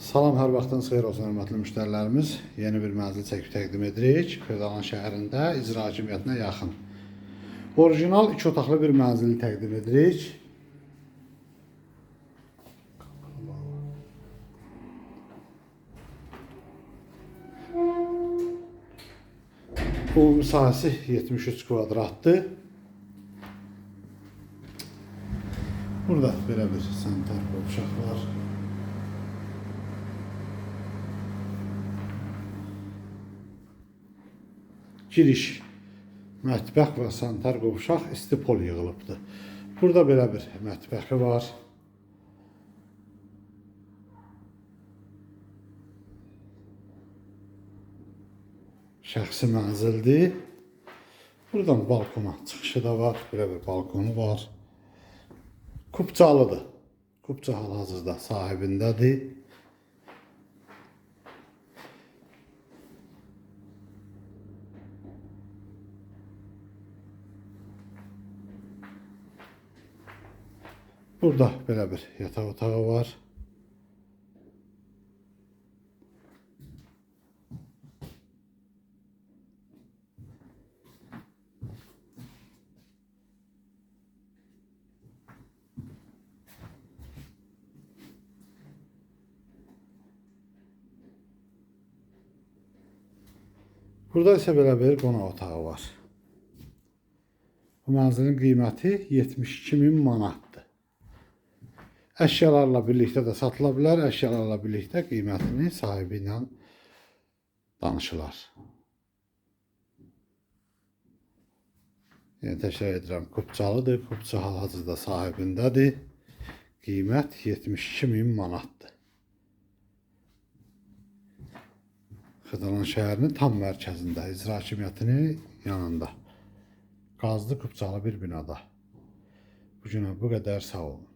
Salam, hər vaxtınız xeyir olsun hörmətli müştərilərimiz. Yeni bir mənzil çəkib təqdim edirik. Xırdalan şəhərində icra hakimiyyətinə yaxın. Orijinal 2 otaqlı bir mənzili təqdim edirik. Ümumi sahəsi 73 kvadratdır. Burada belə bir sanitar qovşaq var. Giriş mətbəx və sanitar qovşaq istipol yığılıbdır. Burada belə bir mətbəxi var. Şəxsi mənzildir. Buradan balkona çıxışı da var. Belə bir balkonu var. Kupçalıdır. Kupça hal-hazırda sahibindədir. Burada belə bir yataq otağı var. Burada isə belə bir qonaq otağı var. Bu mənzilin qiyməti 72 min manatdır. Əşyalarla birlikdə də satıla bilər. Əşyalarla birlikdə qiymətini sahibi ilə danışılar. Yəni təkrar edirəm, Kupçalıdır. Kupça hal-hazırda sahibindədir. Qiymət 72 min manatdır. Xıdalan şəhərinin tam mərkəzində, icra hakimiyyətinin yanında. Qazlı Kupçalı bir binada. Bu günə bu qədər sağ olun.